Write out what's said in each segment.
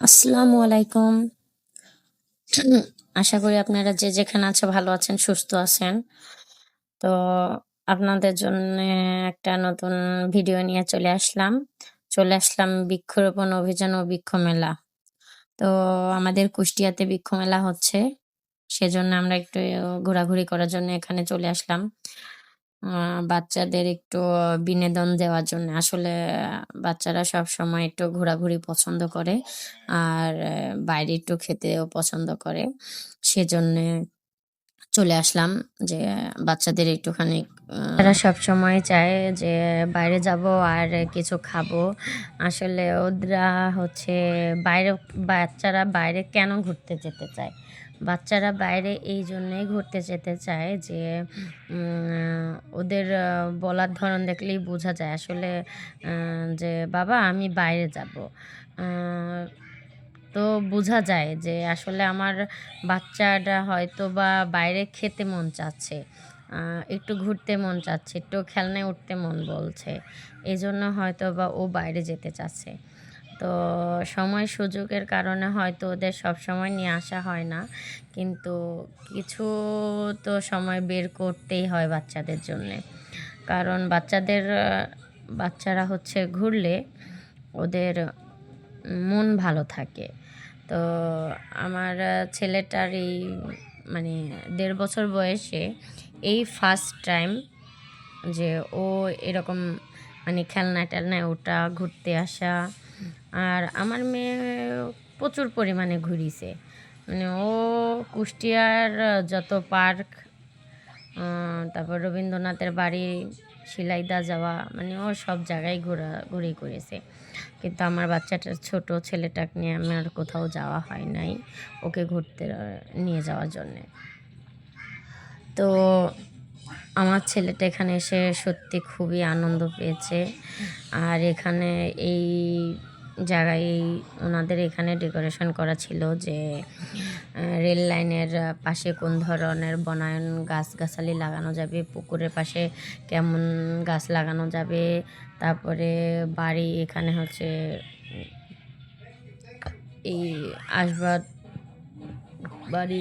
আসসালামু আলাইকুম। আশা করি আপনারা যে যেখানে আছে ভালো আছেন, সুস্থ আছেন। তো আপনাদের জন্য একটা নতুন ভিডিও নিয়ে চলে আসলাম। চলে আসলাম বৃক্ষরোপণ অভিযান ও বৃক্ষ মেলা। তো আমাদের কুষ্টিয়াতে বৃক্ষ মেলা হচ্ছে, সেজন্য আমরা একটু ঘোরাঘুরি করার জন্য এখানে চলে আসলাম। আহ, বাচ্চাদের একটু বিনোদন দেওয়ার জন্য। আসলে বাচ্চারা সব সময় একটু ঘোরাঘুরি পছন্দ করে আর বাইরে একটু খেতেও পছন্দ করে। সেজন্য চলে আসলাম যে বাচ্চাদের একটুখানি তারা সব সময় চায় যে বাইরে যাব আর কিছু খাব। আসলে ওরা হচ্ছে বাইরে বাচ্চারা বাইরে কেন ঘুরতে যেতে চায়? বাচ্চারা বাইরে এই জন্যই ঘুরতে যেতে চায় যে ওদের বলার ধরন দেখলেই বোঝা যায় আসলে যে বাবা আমি বাইরে যাব। তো বোঝা যায় যে আসলে আমার বাচ্চাটা হয়তো বা বাইরে খেতে মন চাচ্ছে একটু ঘুরতে মন চাচ্ছে, একটু খেলনায় উঠতে মন বলছে এই জন্য হয়তো বা ও বাইরে যেতে চাচ্ছে। তো সময় সুযোগের কারণে হয়তো ওদের সব সময় নিয়ে আসা হয় না। কিন্তু কিছু তো সময় বের করতেই হয় বাচ্চাদের জন্যে। কারণ বাচ্চাদের, বাচ্চারা হচ্ছে ঘুরলে ওদের মন ভালো থাকে। তো আমার ছেলেটার এই মানে দেড় বছর বয়সে এই ফার্স্ট টাইম যে ও এরকম মানে খেলনা টেলনায় ওটা ঘুরতে আসা আর আমার মেয়ে প্রচুর পরিমাণে ঘুরিছে মানে ও কুষ্টিয়ার যত পার্ক তারপর রবীন্দ্রনাথের বাড়ি, শিলাইদা যাওয়া মানে ও সব জায়গায় ঘোরা, ঘুরি করেছে। কিন্তু আমার বাচ্চাটার ছোট ছেলেটাকে নিয়ে আমার কোথাও যাওয়া হয় নাই, ওকে ঘুরতে নিয়ে যাওয়ার জন্যে। তো আমার ছেলেটা এখানে এসে সত্যি খুবই আনন্দ পেয়েছে। আর এখানে এই জায়গায় ওনাদের এখানে ডেকোরেশন করা ছিল যে রেল লাইনের পাশে কোন ধরনের বনায়ন গাছগাছালি লাগানো যাবে, পুকুরের পাশে কেমন গাছ লাগানো যাবে, তারপরে বাড়ি এখানে হচ্ছে এই আসবাব বাড়ি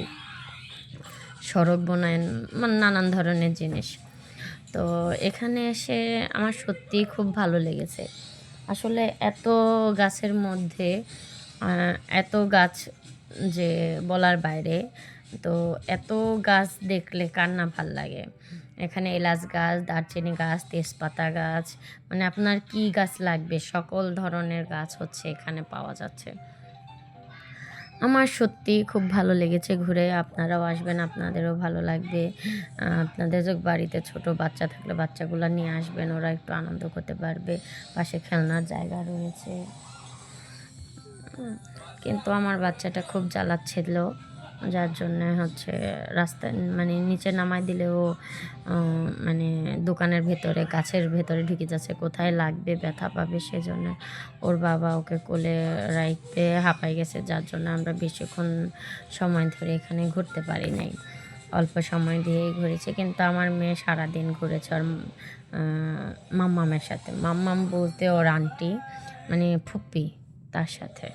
সড়ক বনায়ন মানে নানান ধরনের জিনিস। তো এখানে এসে আমার সত্যিই খুব ভালো লেগেছে। আসলে এত গাছের মধ্যে এত গাছ যে বলার বাইরে, তো এত গাছ দেখলে কার না ভালো লাগে? এখানে এলাচ গাছ, দারচিনি গাছ, তেজপাতা গাছ মানে আপনার কি গাছ লাগবে? সকল ধরনের গাছ হচ্ছে এখানে পাওয়া যাচ্ছে। আমার সত্যি খুব ভালো লেগেছে ঘুরে। আপনারাও আসবেন, আপনাদেরও ভালো লাগবে। আপনাদের বাড়িতে ছোট বাচ্চা থাকলে বাচ্চাগুলো নিয়ে আসবেন, ওরা একটু আনন্দ করতে পারবে। পাশে খেলনার জায়গা রয়েছে। কিন্তু আমার বাচ্চাটা খুব জ্বালাচ্ছিল। যার জন্য হচ্ছে রাস্তায় মানে নিচে নামাই দিলেও মানে দোকানের ভেতরে, গাছের ভেতরে ঢুকে যাচ্ছে, কোথায় লাগবে, ব্যথা পাবে সেজন্য ওর বাবা ওকে কোলে রাখতে হাঁপাই গেছে, যার জন্য আমরা বেশিক্ষণ সময় ধরে এখানে ঘুরতে পারি নাই। অল্প সময় দিয়েই ঘুরেছে, কিন্তু আমার মেয়ে সারাদিন ঘুরেছে ওর মাম্মামের সাথে। মাম্মাম বলতে ওর আন্টি মানে ফুপ্পি তার সাথে।